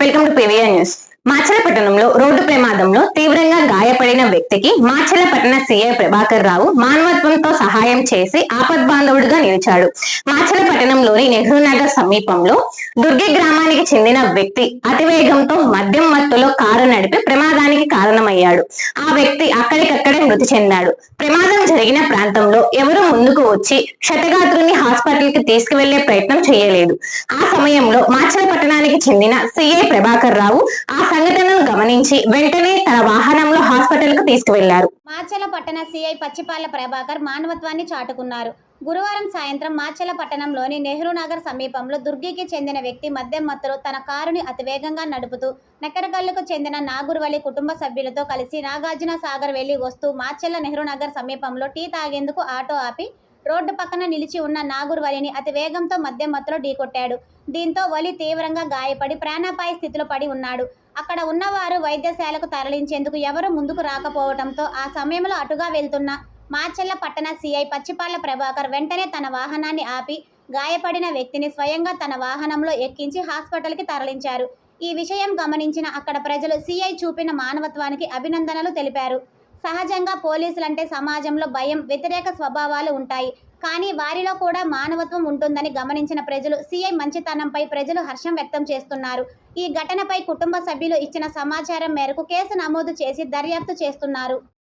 Welcome to PVR news మాచలపట్టణంలో రోడ్డు ప్రమాదంలో తీవ్రంగా గాయపడిన వ్యక్తికి మాచలపట్టణ సీఐ ప్రభాకర్ రావు మానవత్వంతో సహాయం చేసి ఆపద్బాంధవుడిగా నిలిచాడు. మాచలపట్టణంలోని నెహ్రూ నగర్ సమీపంలో దుర్గి గ్రామానికి చెందిన వ్యక్తి అతివేగంతో మద్యం మత్తులో కారు నడిపి ప్రమాదానికి కారణమయ్యాడు. ఆ వ్యక్తి అక్కడికక్కడే మృతి చెందాడు. ప్రమాదం జరిగిన ప్రాంతంలో ఎవరు ముందుకు వచ్చి క్షతగాత్రుని హాస్పిటల్కి తీసుకువెళ్ళే ప్రయత్నం చేయలేదు. ఆ సమయంలో మాచల పట్టణానికి చెందిన సిఐ ప్రభాకర్ రావు ఆ సంఘటనను గమనించి వెంటనే తన వాహనంలో హాస్పిటల్కు తీసుకువెళ్ళారు. మాచల పట్టణ సిఐ పచ్చిపాల ప్రభాకర్ మానవత్వాన్ని చాటుకున్నారు. గురువారం సాయంత్రం మాచల పట్టణంలోని నెహ్రూ నగర్ సమీపంలో దుర్గికి చెందిన వ్యక్తి మద్యం మత్తులో తన కారుని అతివేగంగా నడుపుతూ నెక్కరకల్లుకు చెందిన నాగురువలి కుటుంబ సభ్యులతో కలిసి నాగార్జున సాగర్ వెళ్ళి వస్తూ మాచెల్ల నెహ్రూ నగర్ సమీపంలో టీ తాగేందుకు ఆటో ఆపి రోడ్డు పక్కన నిలిచి ఉన్న నాగురువలిని అతి వేగంతో మద్యం మత్తులో ఢీకొట్టాడు దీంతో వలి తీవ్రంగా గాయపడి ప్రాణాపాయ స్థితిలో పడి ఉన్నాడు. అక్కడ ఉన్నవారు వైద్యశాలకు తరలించేందుకు ఎవరు ముందుకు రాకపోవడంతో ఆ సమయంలో అటుగా వెళ్తున్న మాచెల్ల పట్టణ సీఐ పచ్చిపాల ప్రభాకర్ వెంటనే తన వాహనాన్ని ఆపి గాయపడిన వ్యక్తిని స్వయంగా తన వాహనంలో ఎక్కించి హాస్పిటల్కి తరలించారు. ఈ విషయం గమనించిన అక్కడ ప్రజలు సీఐ చూపిన మానవత్వానికి అభినందనలు తెలిపారు. సహజంగా పోలీసులంటే సమాజంలో భయం వ్యతిరేక స్వభావాలు ఉంటాయి. కానీ వారిలో కూడా మానవత్వం ఉంటుందని గమనించిన ప్రజలు సీఐ మంచితనంపై ప్రజలు హర్షం వ్యక్తం చేస్తున్నారు. ఈ ఘటనపై కుటుంబ సభ్యులు ఇచ్చిన సమాచారం మేరకు కేసు నమోదు చేసి దర్యాప్తు చేస్తున్నారు.